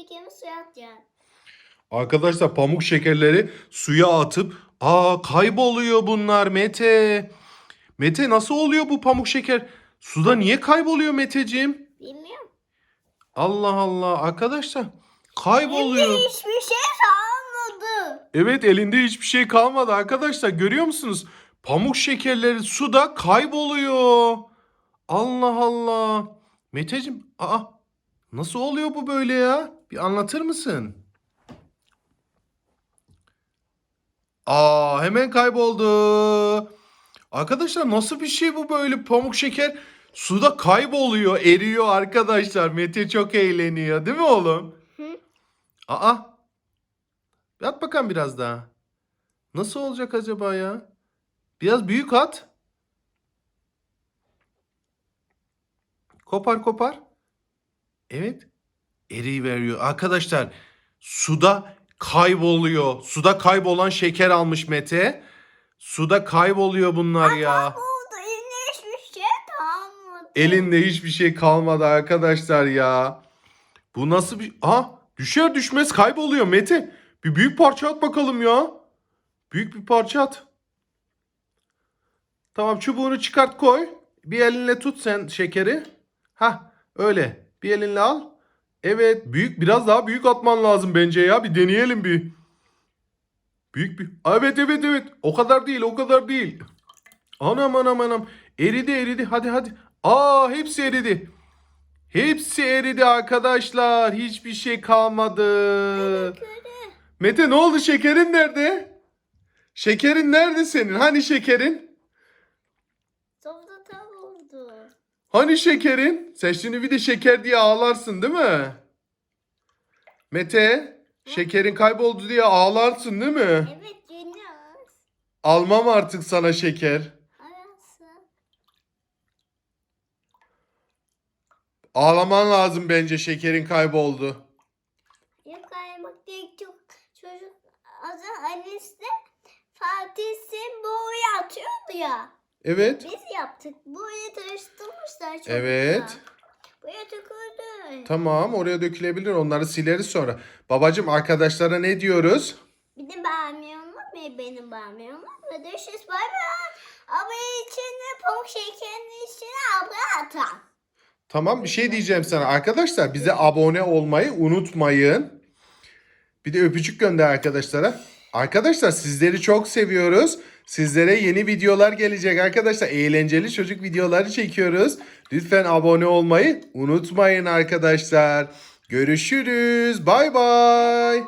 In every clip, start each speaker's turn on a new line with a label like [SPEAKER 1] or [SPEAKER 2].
[SPEAKER 1] şekerimi suya atacaksın.
[SPEAKER 2] Arkadaşlar pamuk şekerleri suya atıp aa kayboluyor bunlar Mete. Mete nasıl oluyor bu pamuk şeker? Suda niye kayboluyor Meteciğim?
[SPEAKER 1] Bilmiyorum.
[SPEAKER 2] Allah Allah arkadaşlar kayboluyor.
[SPEAKER 1] Evde hiçbir şey kalmadı.
[SPEAKER 2] Evet elinde hiçbir şey kalmadı arkadaşlar görüyor musunuz? Pamuk şekerleri suda kayboluyor. Allah Allah. Meteciğim aa nasıl oluyor bu böyle ya? Bir anlatır mısın? Aa hemen kayboldu. Arkadaşlar nasıl bir şey bu böyle pamuk şeker suda kayboluyor, eriyor arkadaşlar. Mete çok eğleniyor değil mi oğlum?
[SPEAKER 1] Hı.
[SPEAKER 2] Aa. At bakalım biraz daha. Nasıl olacak acaba ya? Biraz büyük at. Kopar kopar. Evet. Eriyi veriyor. Arkadaşlar suda kayboluyor. Suda kaybolan şeker almış Mete. Suda kayboluyor bunlar ya.
[SPEAKER 1] Oldu. Evde hiçbir şey kalmadı.
[SPEAKER 2] Elinde hiçbir şey kalmadı arkadaşlar ya. Bu nasıl bir... Aha düşer düşmez kayboluyor Mete. Bir büyük parça at bakalım ya. Büyük bir parça at. Tamam çubuğunu çıkart koy. Bir elinle tut sen şekeri. Ha öyle. Bir elinle al. Evet büyük biraz daha büyük atman lazım bence ya. Bir deneyelim bir. Büyük bir. Evet evet evet. O kadar değil o kadar değil. Anam anam anam. Eridi eridi hadi hadi. Aa hepsi eridi. Hepsi eridi arkadaşlar. Hiçbir şey kalmadı. Mete ne oldu şekerin nerede? Şekerin nerede senin? Hani şekerin?
[SPEAKER 1] Sonra tam oldu.
[SPEAKER 2] Hani şekerin? Sen şimdi bir de şeker diye ağlarsın değil mi? Mete, şekerin kayboldu diye ağlarsın değil mi?
[SPEAKER 1] Evet Yunus.
[SPEAKER 2] Almam artık sana şeker.
[SPEAKER 1] Arası.
[SPEAKER 2] Ağlaman lazım bence şekerin kayboldu.
[SPEAKER 1] Yok kaymak değil çok çocuk az annesi de Fatih sen boya atıyordu ya.
[SPEAKER 2] Evet.
[SPEAKER 1] Biz yaptık. Boya karıştırmışlar çocuklar.
[SPEAKER 2] Evet.
[SPEAKER 1] Boya töküldü.
[SPEAKER 2] Tamam oraya dökülebilir. Onları sileriz sonra. Babacım arkadaşlara ne diyoruz?
[SPEAKER 1] Bir de benim beğenmiyor mu? Ve de şiş bay bay. Ama içine pamuk şekerin içine abla atan.
[SPEAKER 2] Tamam bir şey diyeceğim sana. Arkadaşlar bize abone olmayı unutmayın. Bir de öpücük gönder arkadaşlara. Arkadaşlar sizleri çok seviyoruz. Sizlere yeni videolar gelecek arkadaşlar. Eğlenceli çocuk videoları çekiyoruz. Lütfen abone olmayı unutmayın arkadaşlar. Görüşürüz. Bay bay.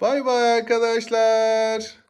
[SPEAKER 2] Bay bay arkadaşlar.